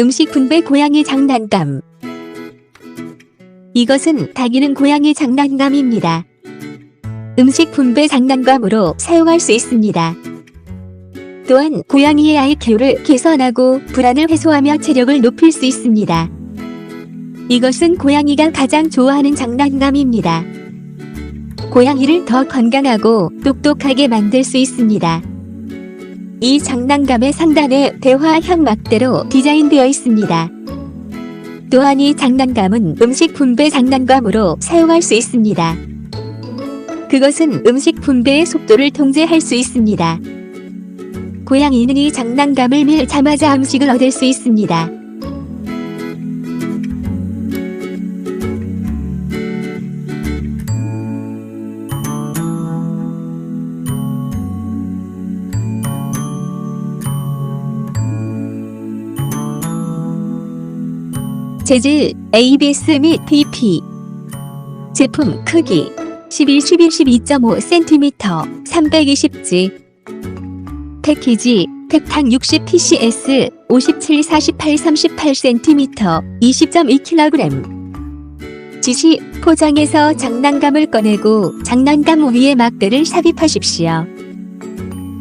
음식 분배 고양이 장난감. 이것은 다기는 고양이 장난감입니다. 음식 분배 장난감으로 사용할 수 있습니다. 또한 고양이의 IQ를 개선하고 불안을 해소하며 체력을 높일 수 있습니다. 이것은 고양이가 가장 좋아하는 장난감입니다. 고양이를 더 건강하고 똑똑하게 만들 수 있습니다. 이 장난감의 상단에 대화 현막대로 디자인되어 있습니다. 또한 이 장난감은 음식 분배 장난감으로 사용할 수 있습니다. 그것은 음식 분배의 속도를 통제할 수 있습니다. 고양이는 이 장난감을 밀자마자 음식을 얻을 수 있습니다. 재질 ABS 및 DP 제품 크기 11, 11, 12.5cm 320G 패키지 팩탕 60PCS 57, 48, 38cm 20.2kg 지시 포장해서 장난감을 꺼내고 장난감 위에 막대를 삽입하십시오.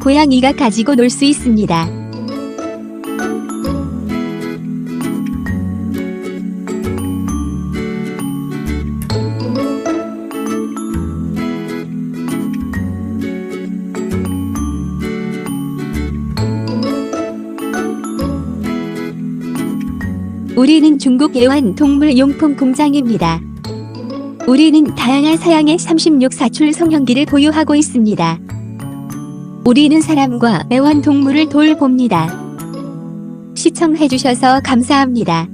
고양이가 가지고 놀 수 있습니다. 우리는 중국 애완 동물 용품 공장입니다. 우리는 다양한 사양의 36사출 성형기를 보유하고 있습니다. 우리는 사람과 애완 동물을 돌봅니다. 시청해주셔서 감사합니다.